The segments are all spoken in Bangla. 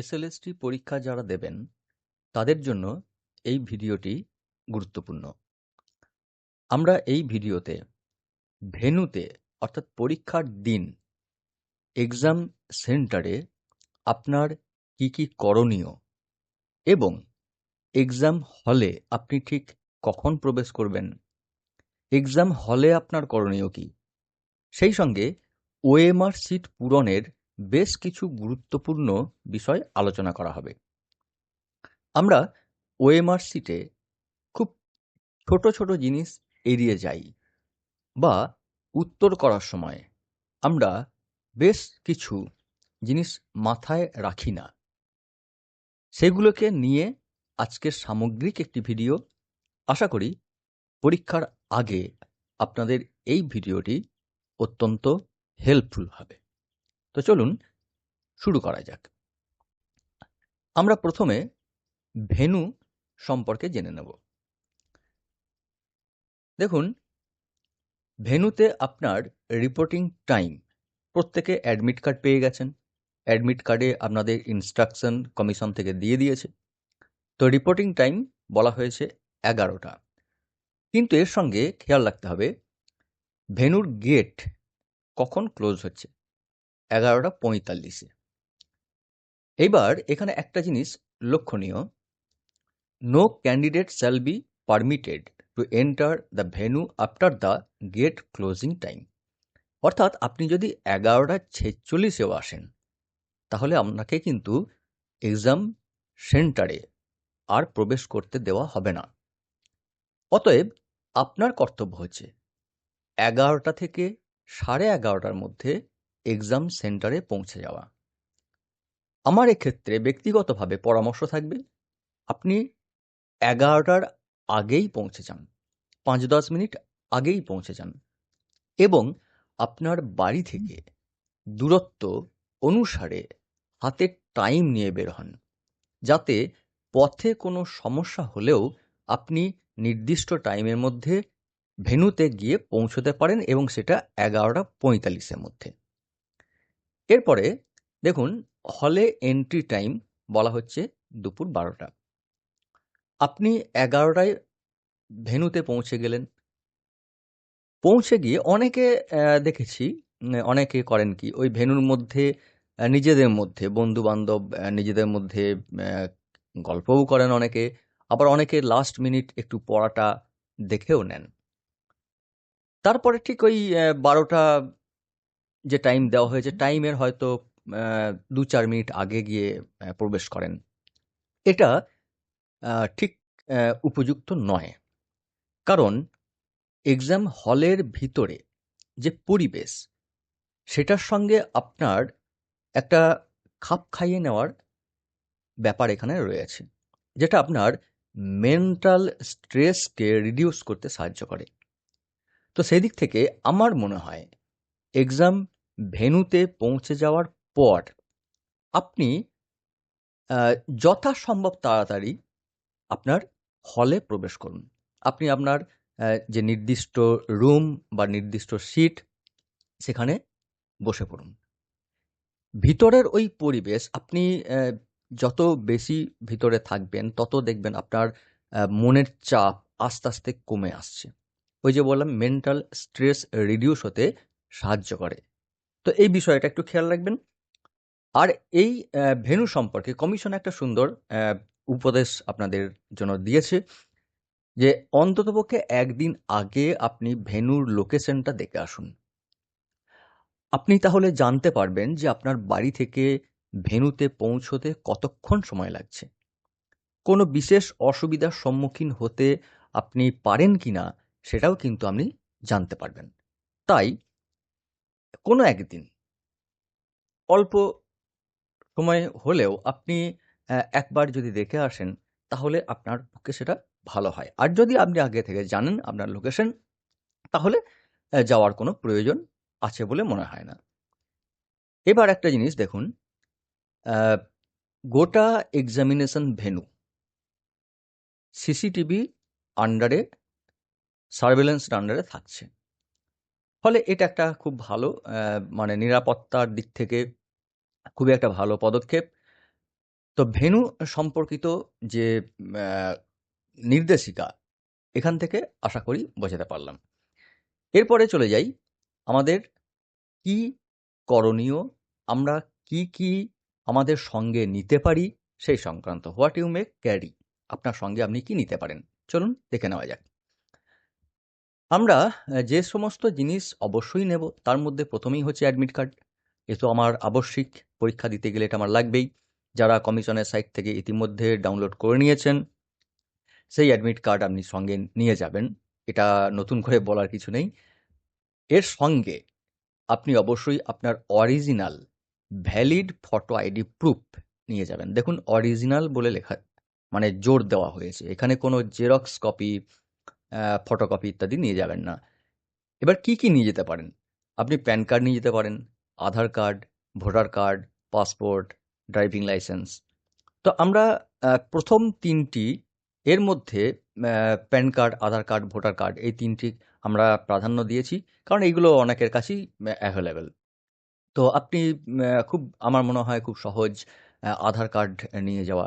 এসএলএসটি পরীক্ষা যারা দেবেন, তাদের জন্য এই ভিডিওটি গুরুত্বপূর্ণ। আমরা এই ভিডিওতে ভেন্যুতে, অর্থাৎ পরীক্ষার দিন, এক্সাম সেন্টারে আপনার কি কি করণীয় এবং এক্সাম হলে আপনি ঠিক কখন প্রবেশ করবেন, এক্সাম হলে আপনার করণীয় কি, সেই সঙ্গে ওএমআর সিট পূরণের বেশ কিছু গুরুত্বপূর্ণ বিষয় আলোচনা করা হবে। আমরা ওএমআর সিটে খুব ছোট ছোট জিনিস এড়িয়ে যাই বা উত্তর করার সময় আমরা বেশ কিছু জিনিস মাথায় রাখি না। সেগুলোকে নিয়ে আজকের সামগ্রিক একটি ভিডিও। আশা করি পরীক্ষার আগে আপনাদের এই ভিডিওটি অত্যন্ত হেল্পফুল হবে। তো চলুন শুরু করা যাক। আমরা প্রথমে ভেনু সম্পর্কে জেনে নেব। দেখুন, ভেনুতে আপনার রিপোর্টিং টাইম প্রত্যেকে অ্যাডমিট কার্ড পেয়ে গেছেন। অ্যাডমিট কার্ডে আপনাদের ইনস্ট্রাকশন কমিশন থেকে দিয়ে দিয়েছে। তো রিপোর্টিং টাইম বলা হয়েছে এগারোটা। কিন্তু এর সঙ্গে খেয়াল রাখতে হবে, ভেনুর গেট কখন ক্লোজ হচ্ছে? এগারোটা পঁয়তাল্লিশে। এইবার এখানে একটা জিনিস লক্ষণীয়। No candidate shall be permitted to enter the venue after the gate closing time অর্থাৎ আপনি যদি এগারোটা ছেচল্লিশেও আসেন, তাহলে আপনাকে কিন্তু এক্সাম সেন্টারে আর প্রবেশ করতে দেওয়া হবে না। অতএব আপনার কর্তব্য হচ্ছে এগারোটা থেকে সাড়ে এগারোটার মধ্যে এক্সাম সেন্টারে পৌঁছে যাওয়া। আমার এক্ষেত্রে ব্যক্তিগতভাবে পরামর্শ থাকবে, আপনি এগারোটার আগেই পৌঁছে যান পাঁচ দশ মিনিট আগেই পৌঁছে যান এবং আপনার বাড়ি থেকে দূরত্ব অনুসারে হাতে টাইম নিয়ে বের হন, যাতে পথে কোনো সমস্যা হলেও আপনি নির্দিষ্ট টাইমের মধ্যে ভেনুতে গিয়ে পৌঁছতে পারেন এবং সেটা এগারোটা পঁয়তাল্লিশের মধ্যে। এরপরে দেখুন হলে এন্ট্রি টাইম বলা হচ্ছে দুপুর বারোটা। আপনি এগারোটায় ভেনুতে পৌঁছে গেলেন। পৌঁছে গিয়ে অনেকে দেখেছি অনেকে করেন কি, ওই ভেনুর মধ্যে নিজেদের মধ্যে বন্ধু বান্ধব নিজেদের মধ্যে গল্পও করেন অনেকে, আবার অনেকে লাস্ট মিনিট একটু পড়াটা দেখেও নেন। তারপরে ঠিক ওই বারোটা যে টাইম দেওয়া হয়েছে টাইমের হয়তো দু চার মিনিট আগে গিয়ে প্রবেশ করেন। এটা ঠিক উপযুক্ত নয়। কারণ এক্সাম হলের ভিতরে যে পরিবেশ, সেটার সঙ্গে আপনার একটা খাপ খাইয়ে নেওয়ার ব্যাপার এখানে রয়েছে, যেটা আপনার মেন্টাল স্ট্রেসকে রিডিউস করতে সাহায্য করে। তো সেই দিক থেকে আমার মনে হয় এক্সাম ভেনুতে পৌঁছে যাওয়ার পর আপনি যথাসম্ভব তাড়াতাড়ি আপনার হলে প্রবেশ করুন। আপনি আপনার যে নির্দিষ্ট রুম বা নির্দিষ্ট সিট সেখানে বসে পড়ুন। ভিতরের ওই পরিবেশ আপনি যত বেশি ভিতরে থাকবেন তত দেখবেন আপনার মনের চাপ আস্তে আস্তে কমে আসছে। ওই যে বললাম মেন্টাল স্ট্রেস রিডিউস হতে সাহায্য করে। তো এই বিষয়টা একটু খেয়াল রাখবেন। আর এই ভেনু সম্পর্কে কমিশন একটা সুন্দর উপদেশ আপনাদের জন্য দিয়েছে যে অন্ততপক্ষে একদিন আগে আপনি ভেনুর লোকেশনটা দেখে আসুন। আপনি তাহলে জানতে পারবেন যে আপনার বাড়ি থেকে ভেনুতে পৌঁছতে কতক্ষণ সময় লাগছে। কোনো বিশেষ অসুবিধার সম্মুখীন হতে আপনি পারেন কি না সেটাও কিন্তু আপনি জানতে পারবেন। তাই কোনো একদিন অল্প সময় হলেও আপনি একবার যদি দেখে আসেন, তাহলে আপনার পক্ষে সেটা ভালো হয়। আর যদি আপনি আগে থেকে জানেন আপনার লোকেশন তাহলে যাওয়ার কোনো প্রয়োজন আছে বলে মনে হয় না। এবার একটা জিনিস দেখুন গোটা এক্সামিনেশন ভেনু সিসিটিভি আন্ডারে সার্ভেলেন্সের আন্ডারে থাকছে। ফলে এটা একটা খুব ভালো মানে নিরাপত্তার দিক থেকে খুবই একটা ভালো পদক্ষেপ তো ভেন্যু সম্পর্কিত যে নির্দেশিকা এখান থেকে আশা করি বোঝাতে পারলাম। এরপরে চলে যাই আমাদের কি করণীয়? আমরা কি, কি আমাদের সঙ্গে নিতে পারি সেই সংক্রান্ত। হোয়াট ইউ মে ক্যারি আপনার সঙ্গে আপনি কি নিতে পারেন? চলুন দেখে নেওয়া যাক। আমরা যে সমস্ত জিনিস অবশ্যই নেব তার মধ্যে প্রথমেই হচ্ছে অ্যাডমিট কার্ড। এ তো আমার আবশ্যিক। পরীক্ষা দিতে গেলে এটা আমার লাগবেই। যারা কমিশনের সাইট থেকে ইতিমধ্যে ডাউনলোড করে নিয়েছেন সেই অ্যাডমিট কার্ড আপনি সঙ্গে নিয়ে যাবেন। এটা নতুন করে বলার কিছু নেই। এর সঙ্গে আপনি অবশ্যই আপনার original valid photo ID proof নিয়ে যাবেন। দেখুন অরিজিনাল বলে লেখা মানে জোর দেওয়া হয়েছে। এখানে কোনো জেরক্স কপি, ফটোকপি ইত্যাদি নিয়ে যাবেন না। এবার কি, কি নিয়ে যেতে পারেন? আপনি প্যান কার্ড নিয়ে যেতে পারেন, Aadhaar card, voter card, passport, driving licence. তো আমরা প্রথম তিনটি এর মধ্যে PAN card, Aadhaar card, voter card এই তিনটি আমরা প্রাধান্য দিয়েছি। কারণ এইগুলো অনেকের কাছেই অ্যাভেলেবেল তো আপনি খুব আমার মনে হয় খুব সহজ আধার কার্ড নিয়ে যাওয়া।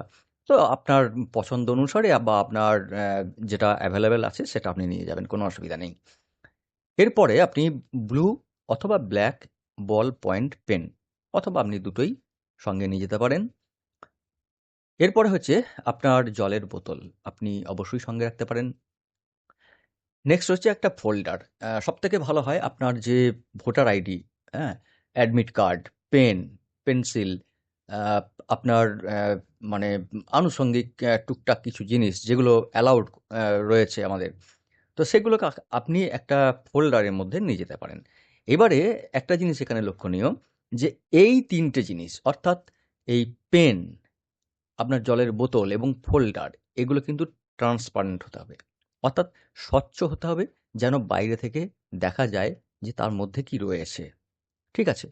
তো আপনার পছন্দ অনুসারে বা আপনার যেটা অ্যাভেলেবেল আছে সেটা আপনি নিয়ে যাবেন। কোনো অসুবিধা নেই। এরপরে আপনি ব্লু অথবা ব্ল্যাক বল পয়েন্ট পেন অথবা আপনি দুটোই সঙ্গে নিয়ে যেতে পারেন। এরপরে হচ্ছে আপনার জলের বোতল। আপনি অবশ্যই সঙ্গে রাখতে পারেন। নেক্সট হচ্ছে একটা ফোল্ডার। সবথেকে ভালো হয় আপনার যে ভোটার আইডি, হ্যাঁ? অ্যাডমিট কার্ড, পেন, পেন্সিল, আপনার মানে আনুষঙ্গিক টুকটাক কিছু জিনিস যেগুলো অ্যালাউড রয়েছে আমাদের। তো সেগুলোকে আপনি একটা ফোল্ডারের মধ্যে নিয়ে যেতে পারেন। এবারে একটা জিনিস এখানে লক্ষণীয় যে এই তিনটে জিনিস অর্থাৎ এই পেন, আপনার জলের বোতল এবং ফোল্ডার এগুলো কিন্তু ট্রান্সপারেন্ট হতে হবে। অর্থাৎ স্বচ্ছ হতে হবে যেন বাইরে থেকে দেখা যায় যে তার মধ্যে কি রয়েছে। ঠিক আছে?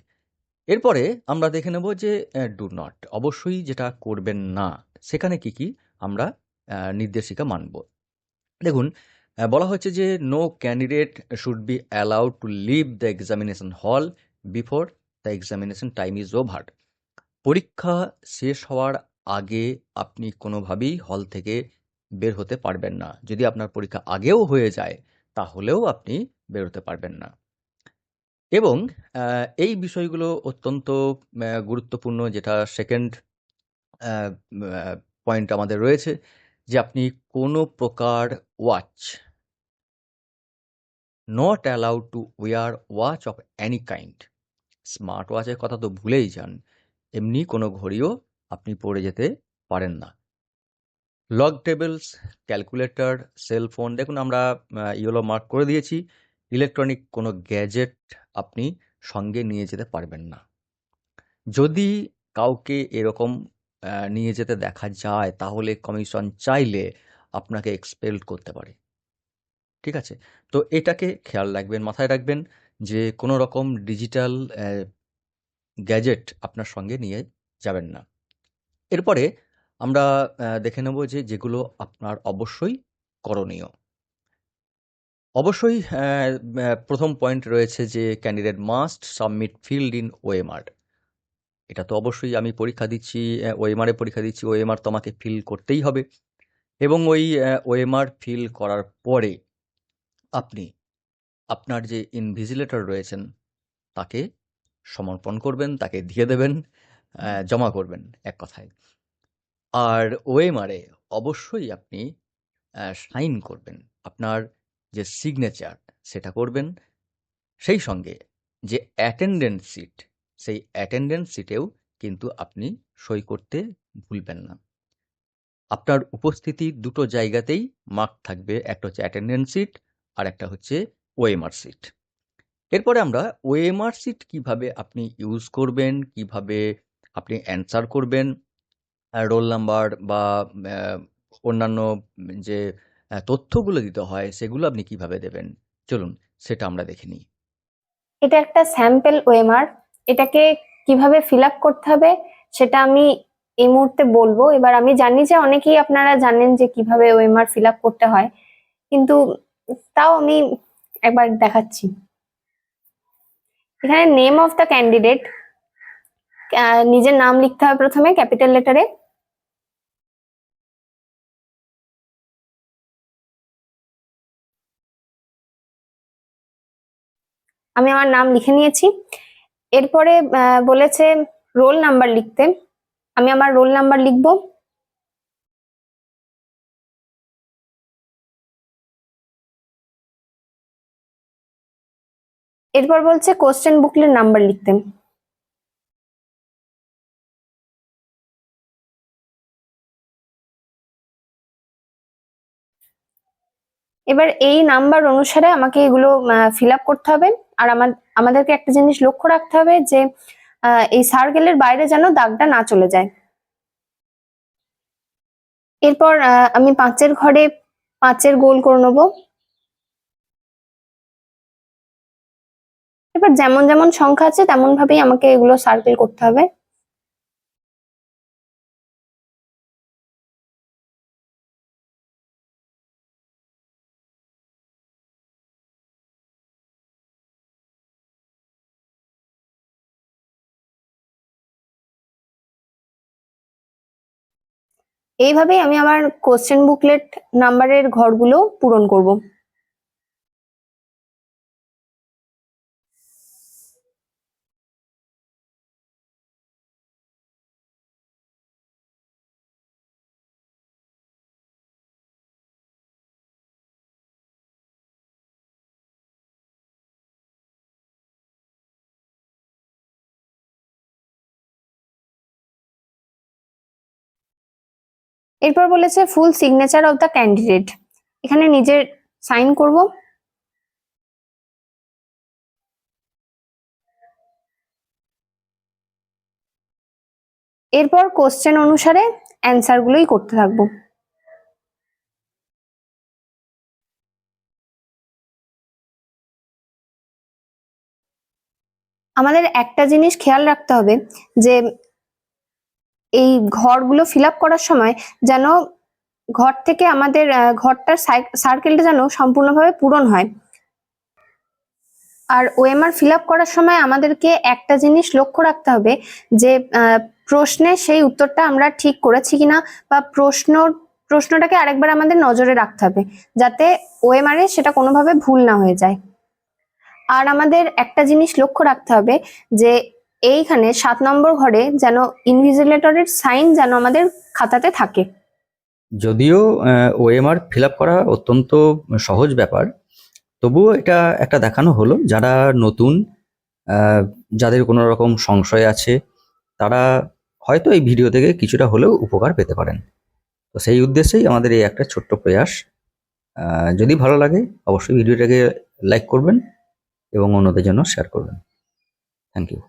এরপরে আমরা দেখে নেব যে ডু নট অবশ্যই যেটা করবেন না সেখানে কি, কি আমরা নির্দেশিকা মানব। দেখুন বলা হচ্ছে যে no candidate should be allowed to leave the examination hall before the examination time is over. পরীক্ষা শেষ হওয়ার আগে আপনি কোনোভাবেই হল থেকে বের হতে পারবেন না। যদি আপনার পরীক্ষা আগেও হয়ে যায় তাহলেও আপনি বের হতে পারবেন না। এবং এই বিষয়গুলো অত্যন্ত গুরুত্বপূর্ণ যেটা 2nd আ আ পয়েন্ট আমাদের রয়েছে যে আপনি কোনো প্রকার watch not allowed to wear watch of any kind. Smart ওয়াচের কথা তো ভুলেই যান। এমনি কোনো ঘড়িও আপনি পরে যেতে পারেন না। Log tables, calculator, cell phone দেখুন আমরা ইয়েলো মার্ক করে দিয়েছি। ইলেকট্রনিক কোনো গ্যাজেট আপনি সঙ্গে নিয়ে যেতে পারবেন না। যদি কাউকে এরকম নিয়ে যেতে দেখা যায় তাহলে কমিশন চাইলে আপনাকে এক্সপেল করতে পারে। ঠিক আছে? তো এটাকে খেয়াল রাখবেন, মাথায় রাখবেন যে কোনো রকম ডিজিটাল গ্যাজেট আপনার সঙ্গে নিয়ে যাবেন না। এরপরে আমরা দেখে নেব যে যেগুলো আপনার অবশ্যই করণীয়। অবশ্যই প্রথম পয়েন্ট রয়েছে যে candidate must submit filled in OMR. এটা তো অবশ্যই আমি পরীক্ষা দিচ্ছি, এ পরীক্ষা দিচ্ছি, ওএমআর তো আমাকে ফিল করতেই হবে। এবং ওই ওএমআর ফিল করার পরে আপনি আপনার যে ইনভিজিলেটর রয়েছেন তাকে সমর্পণ করবেন, তাকে দিয়ে দেবেন, জমা করবেন এক কথায়। আর ওএমআর এ অবশ্যই আপনি সাইন করবেন। আপনার যে সিগনেচার সেটা করবেন। সেই সঙ্গে যে অ্যাটেন্ডেন্স সিট, সেই অ্যাটেন্ডেন্স সিটেও কিন্তু আপনি সই করতে ভুলবেন না। আপনার উপস্থিতি দুটো জায়গাতেই মার্ক থাকবে। একটা হচ্ছে অ্যাটেন্ডেন্স সিট আর একটা হচ্ছে ওএমআর সিট। এরপরে আমরা ওএমআর সিট কীভাবে আপনি ইউজ করবেন, কীভাবে আপনি অ্যান্সার করবেন, রোল নাম্বার বা অন্যান্য যে তথ্যগুলো দিতে হয়, সেগুলো আপনি কীভাবে দেবেন? চলুন, সেটা আমরা দেখে নিই। এটা একটা স্যাম্পল ওএমআর। এটাকে কীভাবে ফিল করতে হবে, সেটা আমি এই মুহূর্তে বলব। এবার আমি জানি যে অনেকেই আপনারা জানেন যে কীভাবে ওএমআর ফিল করতে হয়। কিন্তু তাও আমি একবার দেখাচ্ছি। এখানে নেম অফ দ্য ক্যান্ডিডেট নিজের নাম লিখতে হবে প্রথমে ক্যাপিটাল লেটারে। আমি আমার নাম লিখে নিয়েছি। এরপরে বলেছে রোল নাম্বার লিখতে। আমি আমার রোল নাম্বার লিখব। এরপর বলছে কোশ্চেন বুকলেট নাম্বার লিখতে। এবার এই নাম্বার অনুসারে আমাকে এগুলো ফিল করতে হবে। আর আমাদেরকে একটা জিনিস লক্ষ্য রাখতে হবে যে এই সার্কেলের বাইরে যেন দাগটা না চলে যায়। এরপর আমি পাঁচের ঘরে পাঁচের গোল করে নেব। এবার যেমন যেমন সংখ্যা আছে তেমন ভাবেই আমাকে এগুলো সার্কেল করতে হবে। এইভাবেই আমি আমার কোশ্চেন বুকলেট নাম্বারের ঘরগুলো পূরণ করব। এরপর বলেছে full signature of the candidate এখানে নিজের সাইন করব। এরপর কোশ্চেন অনুসারে অ্যান্সার গুলোই করতে থাকব। আমাদের একটা জিনিস খেয়াল রাখতে হবে যে এই ঘরগুলো ফিল আপ করার সময় যেন ঘর থেকে আমাদের ঘরটার সার্কেলটা যেন সম্পূর্ণভাবে পূরণ হয়। আর ওএমআর ফিল আপ করার সময় আমাদেরকে একটা জিনিস লক্ষ্য রাখতে হবে যে প্রশ্নে সেই উত্তরটা আমরা ঠিক করেছি কিনা বা প্রশ্ন, প্রশ্নটাকে আরেকবার আমাদের নজরে রাখতে হবে যাতে ওএমআর এ সেটা কোনোভাবে ভুল না হয়ে যায়। আর আমাদের একটা জিনিস লক্ষ্য রাখতে হবে যে এইখানে সাত নম্বর ঘরে যেন ইনভিজিলেটরের সাইন যেন আমাদের খাতাতে থাকে। যদিও ওএমআর ফিল করা অত্যন্ত সহজ ব্যাপার, তবুও এটা একটা দেখানো হলো। যারা নতুন যাদের কোনো রকম সংশয় আছে, তারা হয়তো এই ভিডিও থেকে কিছুটা হলেও উপকার পেতে পারেন। তো সেই উদ্দেশ্যেই আমাদের এই একটা ছোট্ট প্রয়াস। যদি ভালো লাগে, অবশ্যই ভিডিওটাকে লাইক করবেন এবং অন্যদের জন্য শেয়ার করবেন। Thank you